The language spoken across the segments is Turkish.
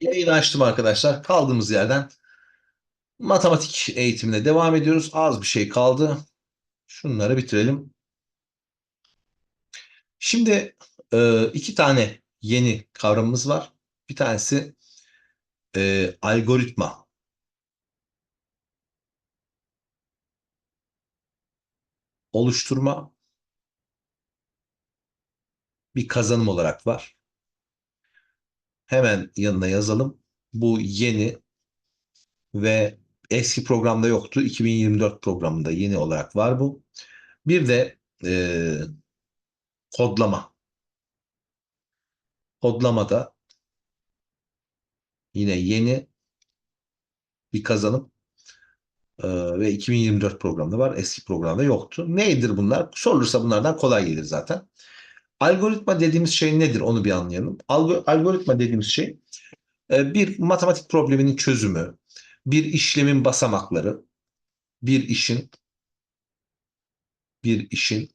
Yayını açtım arkadaşlar. Kaldığımız yerden matematik eğitimine devam ediyoruz. Az bir şey kaldı. Şunları bitirelim. Şimdi e, iki tane yeni kavramımız var. Bir tanesi e, algoritma. Oluşturma bir kazanım olarak var. Hemen yanına yazalım. Bu yeni ve eski programda yoktu. 2024 programında yeni olarak var bu. Bir de e, kodlama. Kodlamada yine yeni bir kazanım e, ve 2024 programda var. Eski programda yoktu. Nedir bunlar? Sorulursa bunlardan kolay gelir zaten. Algoritma dediğimiz şey nedir? Onu bir anlayalım. Algo, algoritma dediğimiz şey e, bir matematik probleminin çözümü, bir işlemin basamakları, bir işin bir işin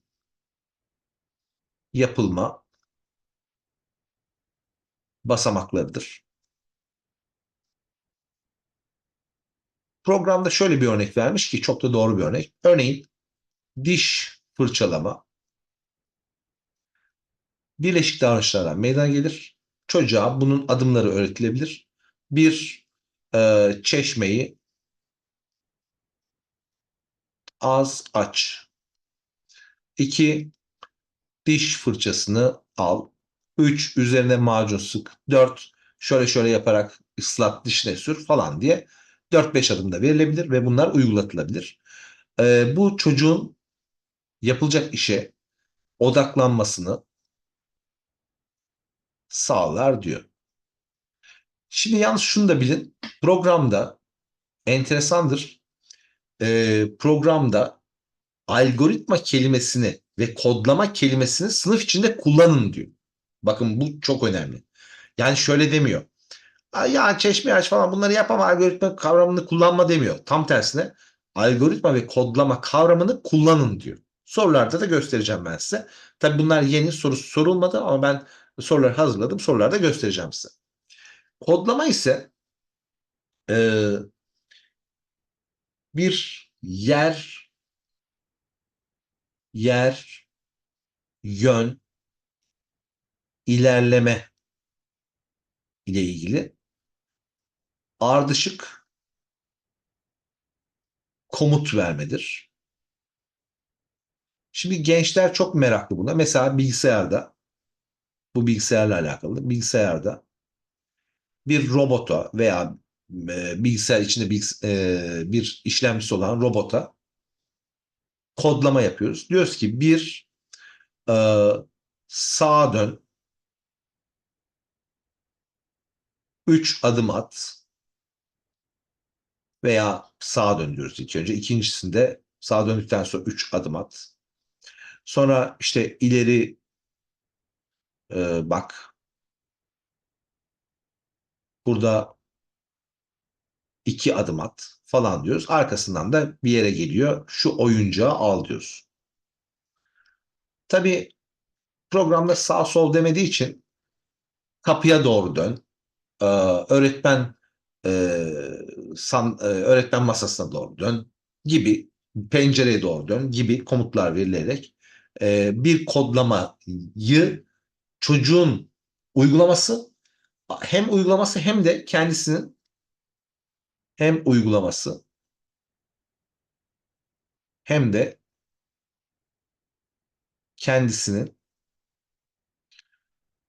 yapılma basamaklarıdır. Programda şöyle bir örnek vermiş ki çok da doğru bir örnek. Örneğin diş fırçalama birleşik davranışlardan meydana gelir. Çocuğa bunun adımları öğretilebilir. Bir e, çeşmeyi az aç. İki diş fırçasını al. Üç üzerine macun sık. Dört şöyle şöyle yaparak ıslat dişine sür falan diye 4-5 adımda verilebilir ve bunlar uygulatılabilir. E, bu çocuğun yapılacak işe odaklanmasını sağlar diyor. Şimdi yalnız şunu da bilin. Programda enteresandır. E, programda algoritma kelimesini ve kodlama kelimesini sınıf içinde kullanın diyor. Bakın bu çok önemli. Yani şöyle demiyor. Ya çeşme aç falan bunları yapama algoritma kavramını kullanma demiyor. Tam tersine algoritma ve kodlama kavramını kullanın diyor. Sorularda da göstereceğim ben size. Tabi bunlar yeni soru sorulmadı ama ben soruları hazırladım. Sorularda göstereceğim size. Kodlama ise e, bir yer yer yön ilerleme ile ilgili ardışık komut vermedir. Şimdi gençler çok meraklı buna. Mesela bilgisayarda bu bilgisayarla alakalı. Bilgisayarda bir robota veya e, bilgisayar içinde bir, e, bir işlemcisi olan robota kodlama yapıyoruz. Diyoruz ki bir e, sağa dön, üç adım at veya sağa dön diyoruz ilk önce. İkincisinde sağa döndükten sonra üç adım at. Sonra işte ileri e, bak. Burada iki adım at falan diyoruz. Arkasından da bir yere geliyor. Şu oyuncağı al diyoruz. Tabi programda sağ sol demediği için kapıya doğru dön. Ee, öğretmen e, san, e, öğretmen masasına doğru dön gibi pencereye doğru dön gibi komutlar verilerek e, bir kodlamayı çocuğun uygulaması hem uygulaması hem de kendisinin hem uygulaması hem de kendisinin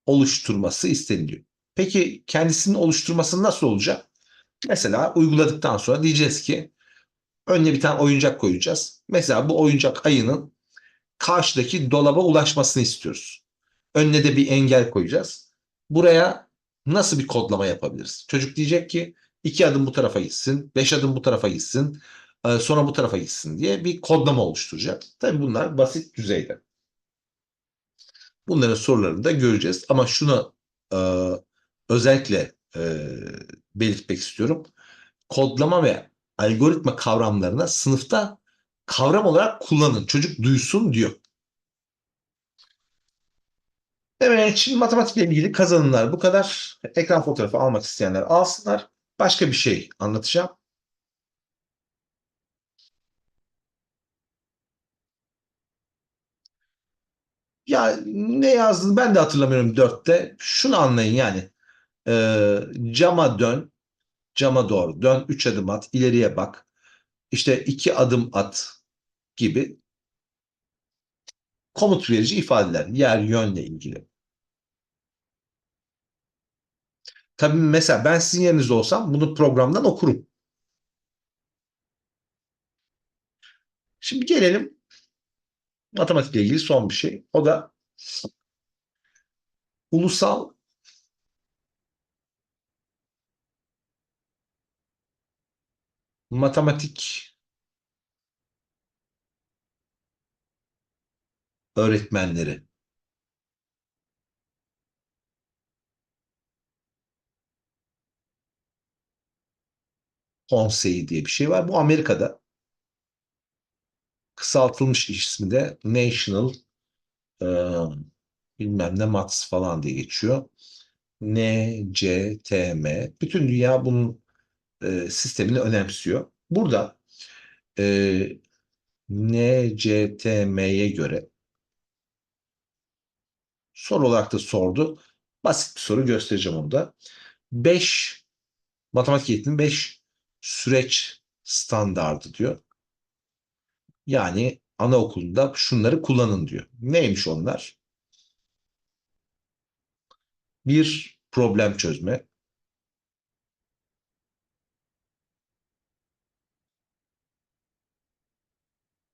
oluşturması isteniliyor. Peki kendisinin oluşturması nasıl olacak? Mesela uyguladıktan sonra diyeceğiz ki önüne bir tane oyuncak koyacağız. Mesela bu oyuncak ayının karşıdaki dolaba ulaşmasını istiyoruz. Önüne de bir engel koyacağız. Buraya nasıl bir kodlama yapabiliriz? Çocuk diyecek ki iki adım bu tarafa gitsin, beş adım bu tarafa gitsin, e, sonra bu tarafa gitsin diye bir kodlama oluşturacak. Tabii bunlar basit düzeyde. Bunların sorularını da göreceğiz. Ama şunu e, özellikle e, belirtmek istiyorum. Kodlama ve algoritma kavramlarına sınıfta kavram olarak kullanın. Çocuk duysun diyor. Evet, şimdi matematikle ilgili kazanımlar bu kadar. Ekran fotoğrafı almak isteyenler alsınlar. Başka bir şey anlatacağım. Ya ne yazdığını ben de hatırlamıyorum dörtte. Şunu anlayın yani. Ee, cama dön, cama doğru dön, üç adım at, ileriye bak. İşte iki adım at gibi komut verici ifadeler yer yönle ilgili. Tabii mesela ben sizin yerinizde olsam bunu programdan okurum. Şimdi gelelim matematikle ilgili son bir şey. O da ulusal matematik öğretmenleri. Konseyi diye bir şey var. Bu Amerika'da kısaltılmış ismi de National e, bilmem ne MATS falan diye geçiyor. NCTM. Bütün dünya bunun e, sistemini önemsiyor. Burada e, NCTM'ye göre soru olarak da sordu. Basit bir soru göstereceğim onu da. 5 matematik eğitim 5 süreç standardı diyor. Yani anaokulunda şunları kullanın diyor. Neymiş onlar? Bir problem çözme.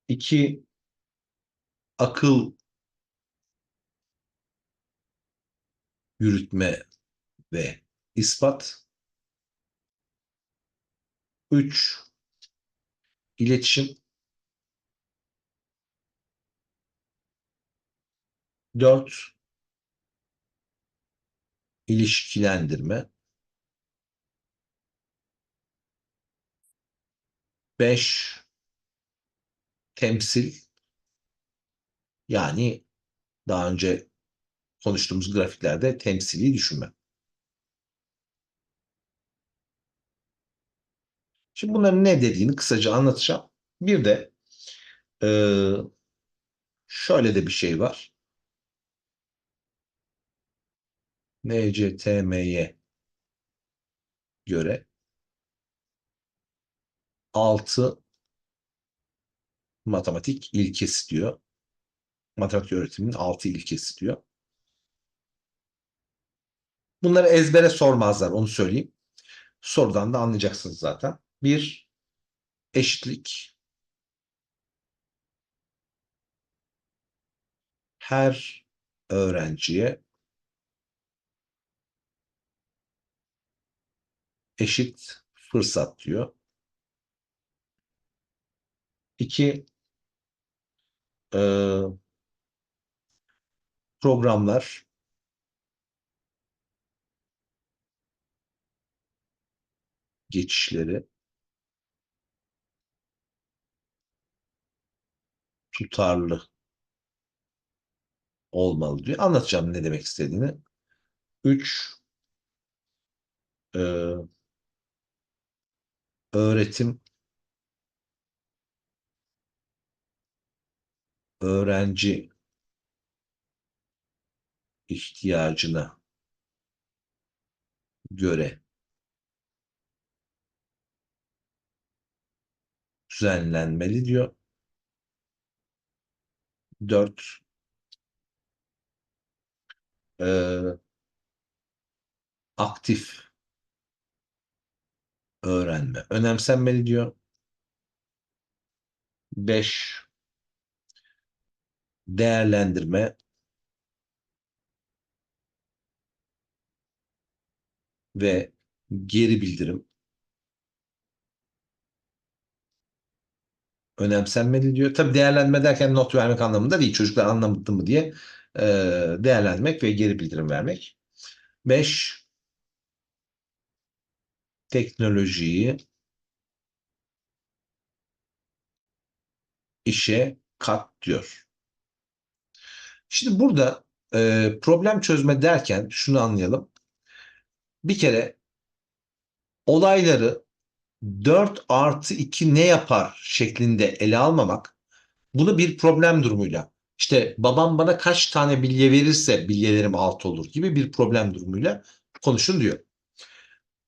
İki akıl yürütme ve ispat. Üç iletişim. Dört ilişkilendirme. Beş temsil yani daha önce konuştuğumuz grafiklerde temsili düşünme. Şimdi bunların ne dediğini kısaca anlatacağım. Bir de e, şöyle de bir şey var. NCTM'ye göre 6 matematik ilkesi diyor. Matematik öğretiminin 6 ilkesi diyor. Bunları ezbere sormazlar onu söyleyeyim. Sorudan da anlayacaksınız zaten. Bir, eşitlik. Her öğrenciye eşit fırsat diyor. İki, e, programlar geçişleri tutarlı olmalı diyor. Anlatacağım ne demek istediğini. Üç, e, öğretim öğrenci ihtiyacına göre düzenlenmeli diyor. Dört. E, aktif öğrenme. Önemsenmeli diyor. Beş. Değerlendirme. Ve geri bildirim önemsenmeli diyor. Tabi değerlendirme derken not vermek anlamında değil. Çocuklar anlamadı mı diye e, değerlendirmek ve geri bildirim vermek. 5. Teknolojiyi işe kat diyor. Şimdi burada e, problem çözme derken şunu anlayalım. Bir kere olayları 4 artı 2 ne yapar şeklinde ele almamak bunu bir problem durumuyla işte babam bana kaç tane bilye verirse bilyelerim 6 olur gibi bir problem durumuyla konuşun diyor.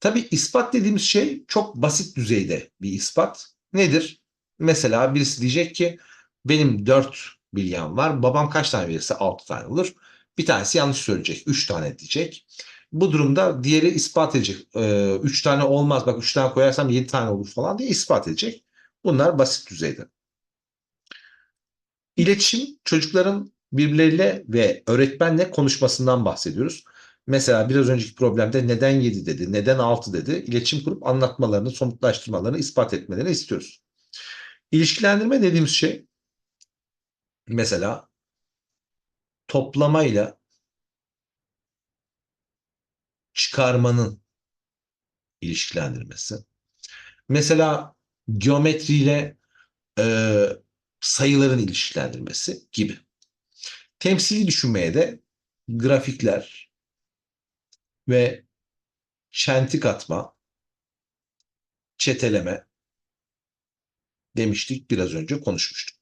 Tabi ispat dediğimiz şey çok basit düzeyde bir ispat. Nedir? Mesela birisi diyecek ki benim 4 bilyem var. Babam kaç tane verirse 6 tane olur. Bir tanesi yanlış söyleyecek. 3 tane diyecek. Bu durumda diğeri ispat edecek. 3 tane olmaz bak 3 tane koyarsam 7 tane olur falan diye ispat edecek. Bunlar basit düzeyde. İletişim çocukların birbirleriyle ve öğretmenle konuşmasından bahsediyoruz. Mesela biraz önceki problemde neden 7 dedi, neden 6 dedi. İletişim kurup anlatmalarını, somutlaştırmalarını ispat etmelerini istiyoruz. İlişkilendirme dediğimiz şey mesela toplamayla çıkarmanın ilişkilendirmesi. Mesela geometriyle e, sayıların ilişkilendirmesi gibi. Temsili düşünmeye de grafikler ve çentik atma, çeteleme demiştik biraz önce konuşmuştuk.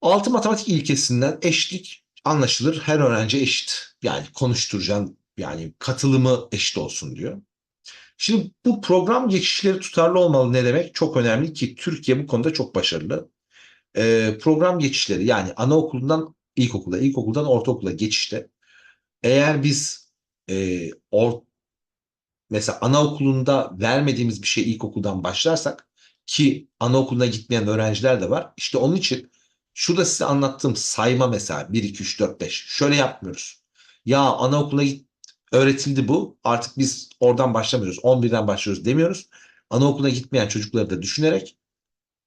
Altı matematik ilkesinden eşitlik anlaşılır. Her öğrenci eşit. Yani konuşturacaksın yani katılımı eşit olsun diyor. Şimdi bu program geçişleri tutarlı olmalı ne demek? Çok önemli ki Türkiye bu konuda çok başarılı. Ee, program geçişleri yani anaokulundan ilkokula, ilkokuldan ortaokula geçişte eğer biz e, or, mesela anaokulunda vermediğimiz bir şey ilkokuldan başlarsak ki anaokuluna gitmeyen öğrenciler de var. İşte onun için şurada size anlattığım sayma mesela 1, 2, 3, 4, 5 şöyle yapmıyoruz. Ya anaokuluna git, öğretildi bu. Artık biz oradan başlamıyoruz. 11'den başlıyoruz demiyoruz. Anaokuluna gitmeyen çocukları da düşünerek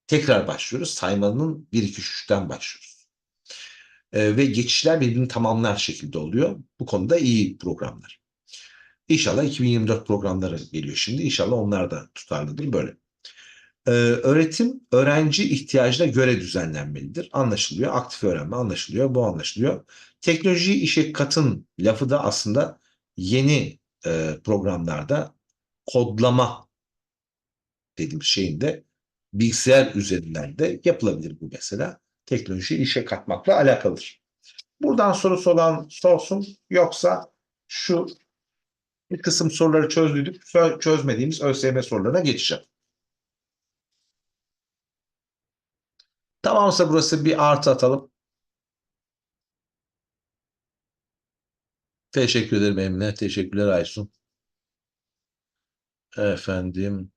tekrar başlıyoruz. Saymanın 1, 2, 3'ten başlıyoruz. Ee, ve geçişler birbirini tamamlar şekilde oluyor. Bu konuda iyi programlar. İnşallah 2024 programları geliyor şimdi. İnşallah onlar da tutarlıdır böyle. Ee, öğretim öğrenci ihtiyacına göre düzenlenmelidir. Anlaşılıyor. Aktif öğrenme anlaşılıyor. Bu anlaşılıyor. Teknoloji işe katın lafı da aslında yeni e, programlarda kodlama dediğim şeyin de bilgisayar üzerinden de yapılabilir bu mesela. Teknoloji işe katmakla alakalıdır. Buradan sorusu olan sorsun yoksa şu bir kısım soruları çözdük, çözmediğimiz ÖSYM sorularına geçeceğim. Tamamsa burası bir artı atalım. Teşekkür ederim Emine. Teşekkürler Aysun. Efendim.